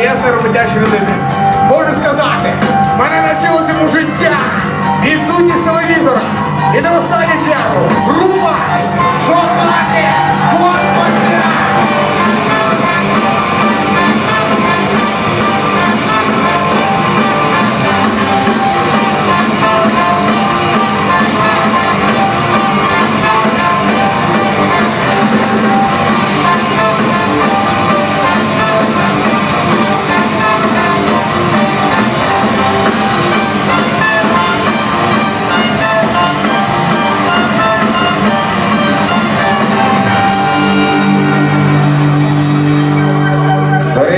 чесної роботячої людини. Можу сказати, мене навчило цьому життя, відсутність телевізора і на останню чергу. Груба!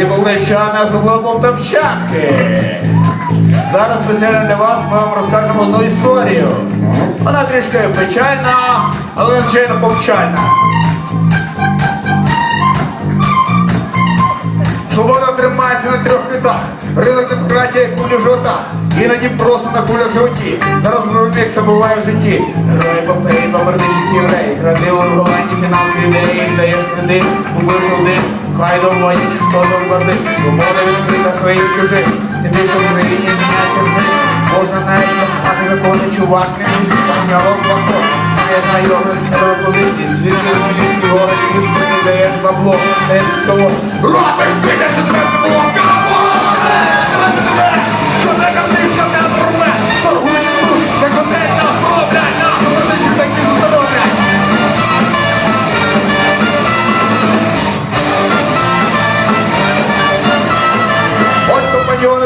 Дорогі полтавчани, особливо полтавчанки. Зараз спеціально для вас ми вам розкажемо одну історію. Вона трішки печальна, але надзвичайно повчальна. Свобода тримається на трьох китах. Ринок демократія кулі в животах. Іноді просто на кулях животі. Зараз ми як це буває в житті. Герої епопеї, номер 10 євреї. Крадили в Голландії фінансові ідеї, даєш кредит, купивши один. Хай доводять, хто там бандит. Свобода відкрита своїх чужих. Тим більше в Україні міняється вже. Можна навіть замахати закони, чувак, не місць, помняло плакон. Я знайомий з себе позиції, світло, чилійські гори, юстиці, даєш бабло, даєш коло. Робиш,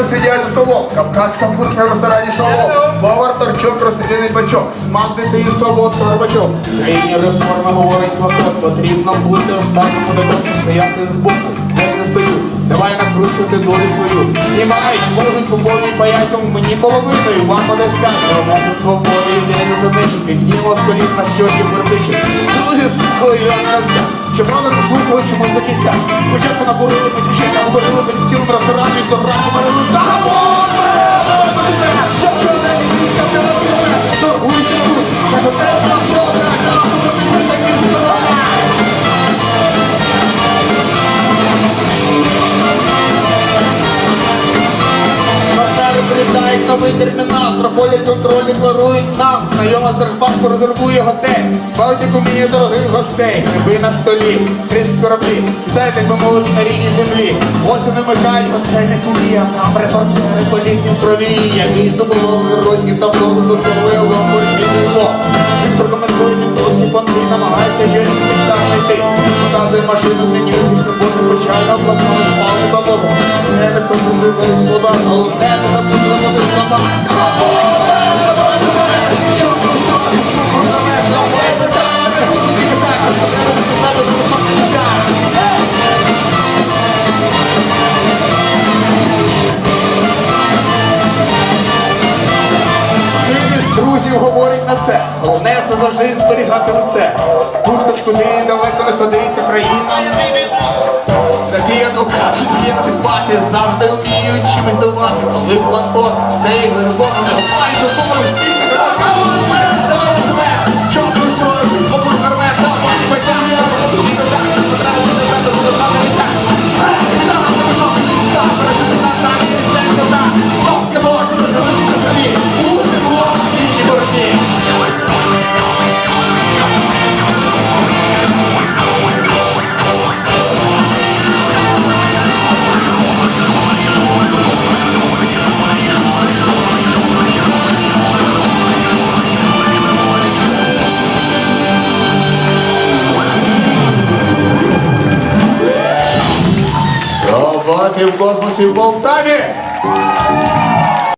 Сидять за столом, кавказька кухня в ресторані шалом, повар торчок, розстріляний бачок, смак дитині солодко рибачок. Країні реформа говорить хлопот, потрібно бути останнім подобом, стояти збоку, десь не стою, давай накручувати долю свою. Знімають, можуть куповані паяком, мені половиною, вам буде п'ятеро, за свободу, ідеї не занищити, діло з коліт на щочі вербичі. Друзі, слухали я навця, щоб рано не слухали, до кінця. Спочатку накурили, потім ще наговорили, потім цілим ресторані, Прилітають новий термінал, проходять контроль, декларують нам. Знайома з Держбанку резервує готель. Бавить мені дорогих гостей, гриби на столі, крізь кораблі. Знаєте, як би мовити на рідній землі. Ось вони микають готель на кілі, а там репортери по літнім крові. Як і дубло, геройський табло, застосовує ламборгіни ло. Він прокоментує ментовські понти, намагається щось смішно знайти. Показує машину для ньюсі, говорить на це. Головне це завжди зберігати лице. Тут куди далеко не ходиться країна. Такі адвокати, такі типати, завжди вміють чимось давати. Коли платформ, не гопають eu gosto de você voltar, né?